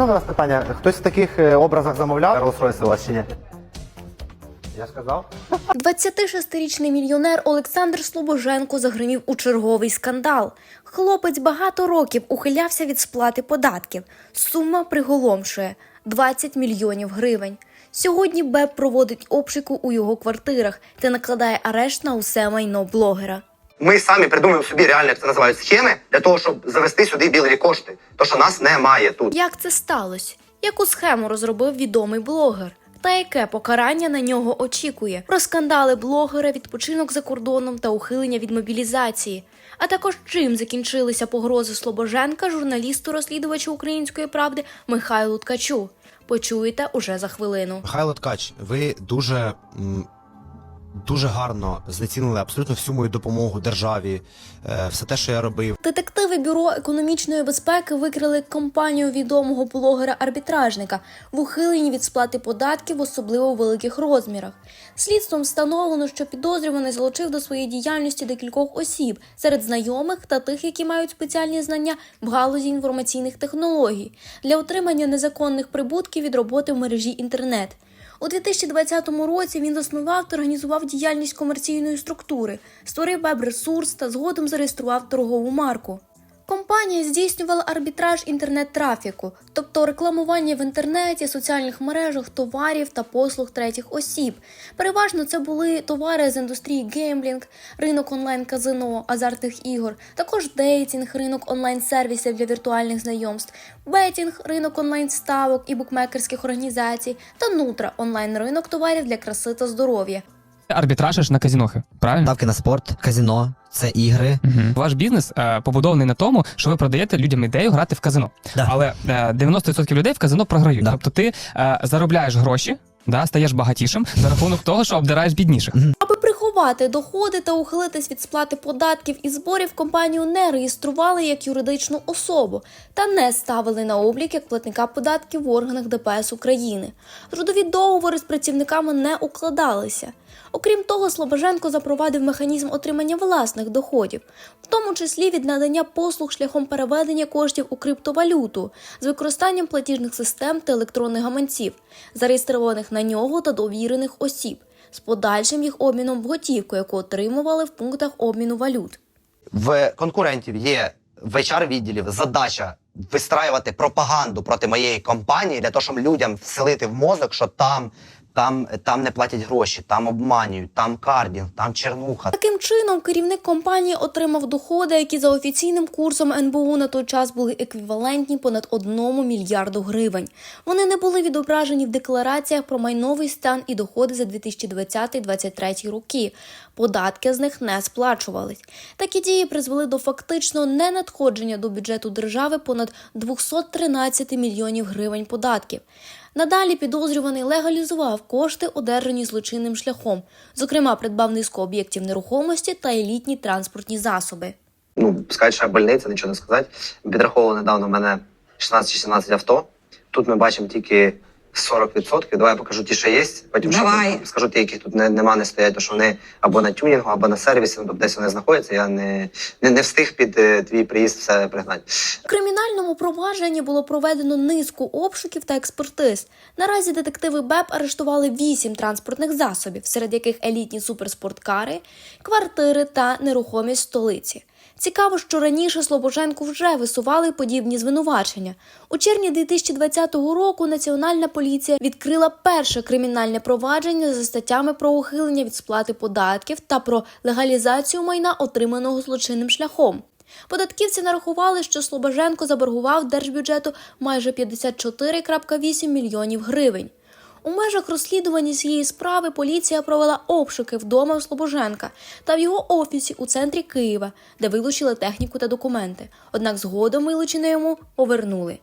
можна вас питання? Хтось в таких е, образах замовляв Rolls-Royce у вас чи ні? Я ж казав. 26-річний мільйонер Олександр Слобоженко загримів у черговий скандал. Хлопець багато років ухилявся від сплати податків. Сума приголомшує 20 мільйонів гривень. Сьогодні БЕП проводить обшуку у його квартирах та накладає арешт на усе майно блогера. Ми самі придумуємо собі реально, як це називають, схеми для того, щоб завести сюди білі кошти. То що нас немає тут. Як це сталося? Яку схему розробив відомий блогер? Та яке покарання на нього очікує? Про скандали блогера, відпочинок за кордоном та ухилення від мобілізації. А також чим закінчилися погрози Слобоженка журналісту-розслідувачу української правди Михайлу Ткачу. Почуєте уже за хвилину. Михайло Ткач, ви дуже. м, Дуже гарно знецінили абсолютно всю мою допомогу державі, е, все те, що я робив. Детективи бюро економічної безпеки викрили компанію відомого блогера-арбітражника в ухиленні від сплати податків в особливо великих розмірах. Слідством встановлено, що підозрюваний залучив до своєї діяльності декількох осіб серед знайомих та тих, які мають спеціальні знання в галузі інформаційних технологій для отримання незаконних прибутків від роботи в мережі інтернет. У 2020 році він заснував та організував діяльність комерційної структури, створив веб-ресурс та згодом зареєстрував торгову марку. Компанія здійснювала арбітраж інтернет-трафіку, тобто рекламування в інтернеті, соціальних мережах, товарів та послуг третіх осіб. Переважно це були товари з індустрії геймблінг, ринок онлайн-казино, азартних ігор, також дейтінг, ринок онлайн-сервісів для віртуальних знайомств, бетінг, ринок онлайн-ставок і букмекерських організацій та нутра онлайн-ринок товарів для краси та здоров'я. Арбітражиш на казінохи, правильно? Ставки на спорт, казіно, це ігри. Угу. Ваш бізнес е, побудований на тому, що ви продаєте людям ідею грати в казино. Да. Але е, 90% людей в казино програють. Да. Тобто ти е, заробляєш гроші, да, стаєш багатішим за рахунок того, що обдираєш бідніших. Аби приховати доходи та ухилитись від сплати податків і зборів, компанію не реєстрували як юридичну особу та не ставили на облік як платника податків в органах ДПС України. Трудові договори з працівниками не укладалися. Окрім того, Слобоженко запровадив механізм отримання власних доходів, в тому числі від надання послуг шляхом переведення коштів у криптовалюту з використанням платіжних систем та електронних гаманців, зареєстрованих на нього та довірених осіб з подальшим їх обміном в готівку, яку отримували в пунктах обміну валют. В конкурентів є в HR-відділів задача вистраювати пропаганду проти моєї компанії для того, щоб людям вселити в мозок, що там, там, там не платять гроші, там обманюють, там кардінг, там чернуха. Таким чином, керівник компанії отримав доходи, які за офіційним курсом НБУ на той час були еквівалентні понад 1 мільярду гривень. Вони не були відображені в деклараціях про майновий стан і доходи за 2020-2023 роки. Податки з них не сплачувались. Такі дії призвели до фактичного ненадходження до бюджету держави понад 213 мільйонів гривень податків. Надалі підозрюваний легалізував кошти, одержані злочинним шляхом, зокрема, придбав низку об'єктів нерухомості та елітні транспортні засоби. Ну, сказати, що больниця, нічого не сказати. Підраховували недавно в мене 16 чи 17 авто. Тут ми бачимо тільки 40%. Давай я покажу ті, що є. Потім Давай. тут, скажу ті, яких тут не, нема, не стоять, то що вони або на тюнінгу, або на сервісі, ну, тобто десь вони знаходяться. Я не, не, не встиг під е, твій приїзд все пригнати. В кримінальному провадженні було проведено низку обшуків та експертиз. Наразі детективи БЕП арештували вісім транспортних засобів, серед яких елітні суперспорткари, квартири та нерухомість столиці. Цікаво, що раніше Слобоженку вже висували подібні звинувачення. У червні 2020 року Національна поліція відкрила перше кримінальне провадження за статтями про ухилення від сплати податків та про легалізацію майна, отриманого злочинним шляхом. Податківці нарахували, що Слобоженко заборгував держбюджету майже 54,8 мільйонів гривень. У межах розслідування цієї справи поліція провела обшуки вдома у Слобоженка та в його офісі у центрі Києва, де вилучили техніку та документи. Однак згодом вилучене йому повернули.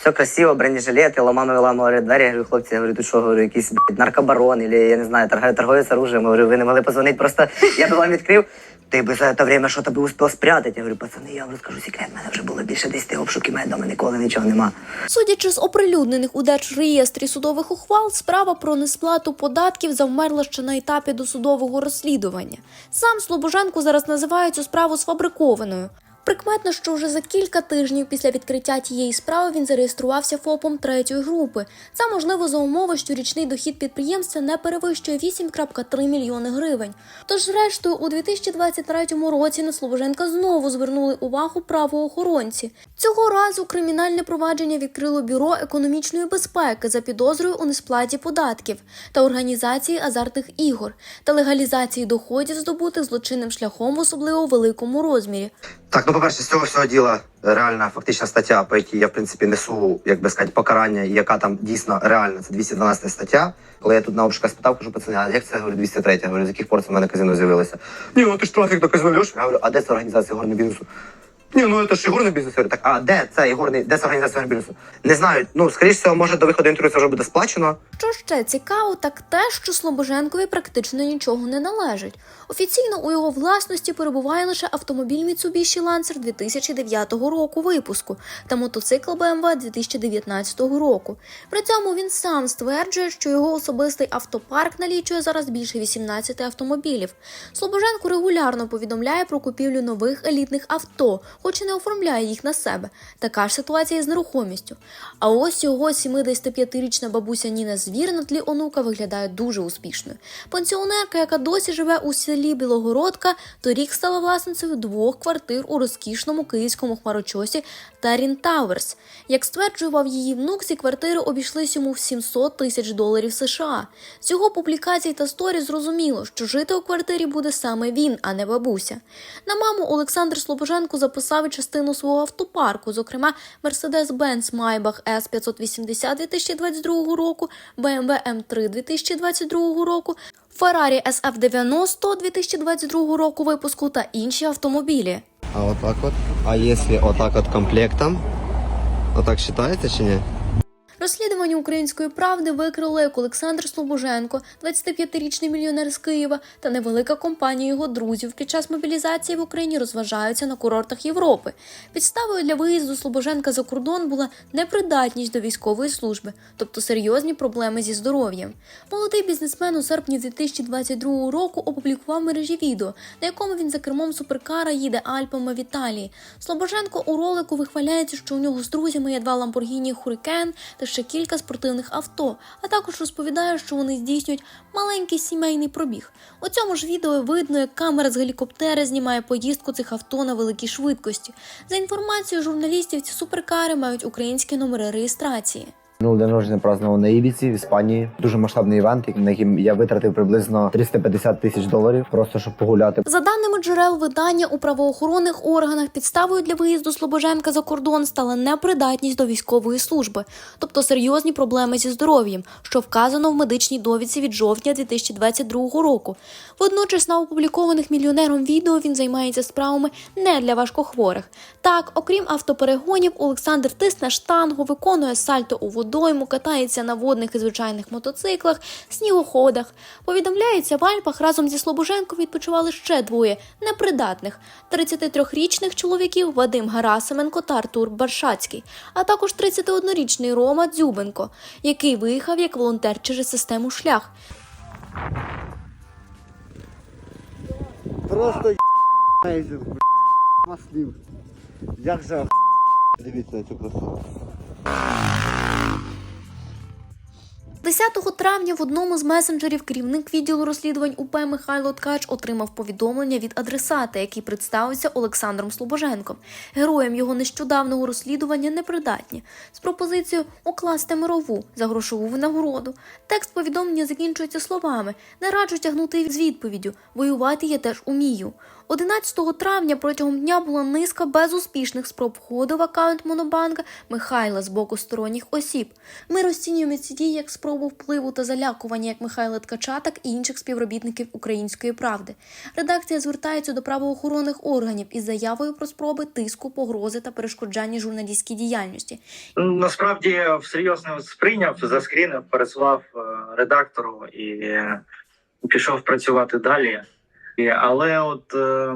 Все красиво, бронежилети, ламано ламали двері. Я говорю, хлопці, я говорю, тут що, говорю, якийсь наркобарон, або, я не знаю, торговець оружием. Я говорю, ви не могли позвонити, просто я би вам відкрив. Ти би за те время що би успів спрятати. Я говорю, пацани, я вам розкажу секрет, мене вже було більше 10 обшуків, мене дома ніколи нічого нема. Судячи з оприлюднених у держреєстрі судових ухвал, справа про несплату податків завмерла ще на етапі досудового розслідування. Сам Слобоженко зараз називає цю справу сфабрикованою. Прикметно, що вже за кілька тижнів після відкриття тієї справи він зареєструвався ФОПом третьої групи. Це можливо за умови, що річний дохід підприємства не перевищує 8,3 мільйони гривень. Тож, зрештою, у 2023 році на Слобоженка знову звернули увагу правоохоронці. Цього разу кримінальне провадження відкрило бюро економічної безпеки за підозрою у несплаті податків та організації азартних ігор та легалізації доходів, здобутих злочинним шляхом в особливо великому розмірі. Так, ну по-перше, з цього всього діла реальна фактична стаття, по якій я в принципі несу, як би сказати, покарання, і яка там дійсно реальна, це 212 стаття. Коли я тут на обшука спитав, кажу, пацани, а як це я говорю, 203? Я говорю, з яких пор це в мене казино з'явилося? Ні, ну ти ж трафік до казино. Я говорю, а де це організація горного бізнесу? Ні, ну це ж ігорний бізнес. Так, а де це ігорний, де це організація бізнесу? Не знаю. Ну, скоріш всього, може до виходу інтерв'ю це вже буде сплачено. Що ще цікаво, так те, що Слобоженкові практично нічого не належить. Офіційно у його власності перебуває лише автомобіль Mitsubishi Lancer 2009 року випуску та мотоцикл BMW 2019 року. При цьому він сам стверджує, що його особистий автопарк налічує зараз більше 18 автомобілів. Слобоженко регулярно повідомляє про купівлю нових елітних авто, хоч і не оформляє їх на себе. Така ж ситуація з нерухомістю. А ось його 75-річна бабуся Ніна Звір на тлі онука виглядає дуже успішною. Пенсіонерка, яка досі живе у селі Білогородка, торік стала власницею двох квартир у розкішному київському хмарочосі Тарін Тауерс. Як стверджував її внук, ці квартири обійшлись йому в 700 тисяч доларів США. З його публікацій та сторі зрозуміло, що жити у квартирі буде саме він, а не бабуся. На маму Олександр Слобоженко записав і частину свого автопарку, зокрема Mercedes-Benz Maybach S580 2022 року, BMW M3 2022 року, Ferrari SF90 2022 року випуску та інші автомобілі. А отак от. А якщо отак от комплектом? отак вважається чи ні? Розслідування української правди викрили як Олександр Слобоженко, 25-річний мільйонер з Києва, та невелика компанія його друзів під час мобілізації в Україні розважаються на курортах Європи. Підставою для виїзду Слобоженка за кордон була непридатність до військової служби, тобто серйозні проблеми зі здоров'ям. Молодий бізнесмен у серпні 2022 року опублікував мережі відео, на якому він за кермом суперкара їде Альпами в Італії. Слобоженко у ролику вихваляється, що у нього з друзями є два Lamborghini Hurricane та ще кілька спортивних авто, а також розповідає, що вони здійснюють маленький сімейний пробіг. У цьому ж відео видно, як камера з гелікоптера знімає поїздку цих авто на великій швидкості. За інформацією журналістів, ці суперкари мають українські номери реєстрації. Ну, день народження празднував на Ібіці в Іспанії. Дуже масштабний івент, на яким я витратив приблизно 350 тисяч доларів, просто щоб погуляти. За даними джерел видання у правоохоронних органах, підставою для виїзду Слобоженка за кордон стала непридатність до військової служби, тобто серйозні проблеми зі здоров'ям, що вказано в медичній довідці від жовтня 2022 року. Водночас на опублікованих мільйонером відео він займається справами не для важкохворих. Так, окрім автоперегонів, Олександр тисне штангу, виконує сальто у водойму, катається на водних і звичайних мотоциклах, снігоходах. Повідомляється, в Альпах разом зі Слобоженком відпочивали ще двоє непридатних 33-річних чоловіків Вадим Гарасименко та Артур Баршацький, а також 31-річний Рома Дзюбенко, який виїхав як волонтер через систему шлях. Просто маслів. Як же Дивіться цю красу. 10 травня в одному з месенджерів керівник відділу розслідувань УП Михайло Ткач отримав повідомлення від адресата, який представився Олександром Слобоженком. Героям його нещодавнього розслідування непридатні з пропозицією укласти мирову за грошову винагороду. Текст повідомлення закінчується словами: не раджу тягнути з відповіддю. Воювати я теж умію. 11 травня протягом дня була низка безуспішних спроб входу в аккаунт Монобанка Михайла з боку сторонніх осіб. Ми розцінюємо ці дії як спробу впливу та залякування як Михайла Ткача, так і інших співробітників української правди. Редакція звертається до правоохоронних органів із заявою про спроби тиску, погрози та перешкоджання журналістській діяльності. Насправді всерйозно сприйняв, заскрінив, переслав е, редактору і е, пішов працювати далі. Але от е,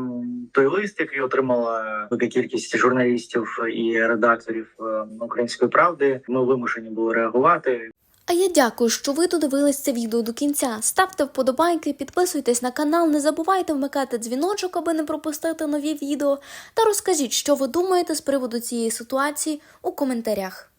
той лист, який отримала велика кількість журналістів і редакторів е, української правди, ми вимушені були реагувати. А я дякую, що ви додивились це відео до кінця. Ставте вподобайки, підписуйтесь на канал, не забувайте вмикати дзвіночок, аби не пропустити нові відео. Та розкажіть, що ви думаєте з приводу цієї ситуації у коментарях.